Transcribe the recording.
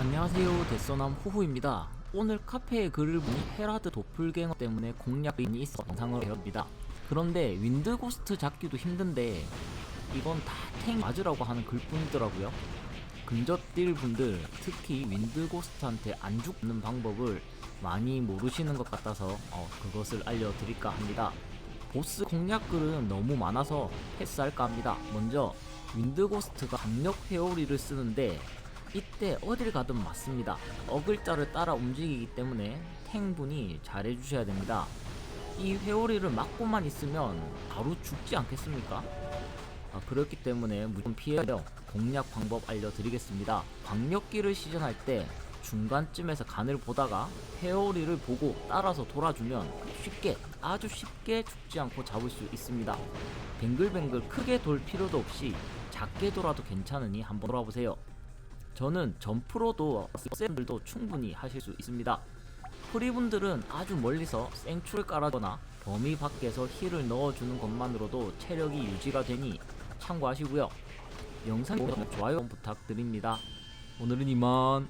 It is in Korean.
안녕하세요. 데쏘남 후후입니다. 오늘 카페에 글을 보니 헤라드 도플갱어 때문에 공략이 있어 영상을 해봅니다. 그런데 윈드고스트 잡기도 힘든데 이건 다 탱 맞으라고 하는 글뿐이더라고요. 근접딜 분들 특히 윈드고스트한테 안 죽는 방법을 많이 모르시는 것 같아서 어, 그것을 알려드릴까 합니다. 보스 공략글은 너무 많아서 패스할까 합니다. 먼저 윈드고스트가 강력 회오리를 쓰는데 이때 어딜 가든 맞습니다. 어글자를 따라 움직이기 때문에 탱분이 잘해주셔야 됩니다. 이 회오리를 막고만 있으면 바로 죽지 않겠습니까? 아, 그렇기 때문에 무조건 피해요. 공략 방법 알려드리겠습니다. 광역기를 시전할 때 중간쯤에서 간을 보다가 회오리를 보고 따라서 돌아주면 쉽게 아주 쉽게 죽지 않고 잡을 수 있습니다. 뱅글뱅글 크게 돌 필요도 없이 작게 돌아도 괜찮으니 한번 돌아보세요. 저는 점프로도 쌤들도 충분히 하실 수 있습니다. 프리분들은 아주 멀리서 생추를 깔아거나 범위 밖에서 힐을 넣어주는 것만으로도 체력이 유지가 되니 참고하시고요. 영상 좋아요 부탁드립니다. 오늘은 이만.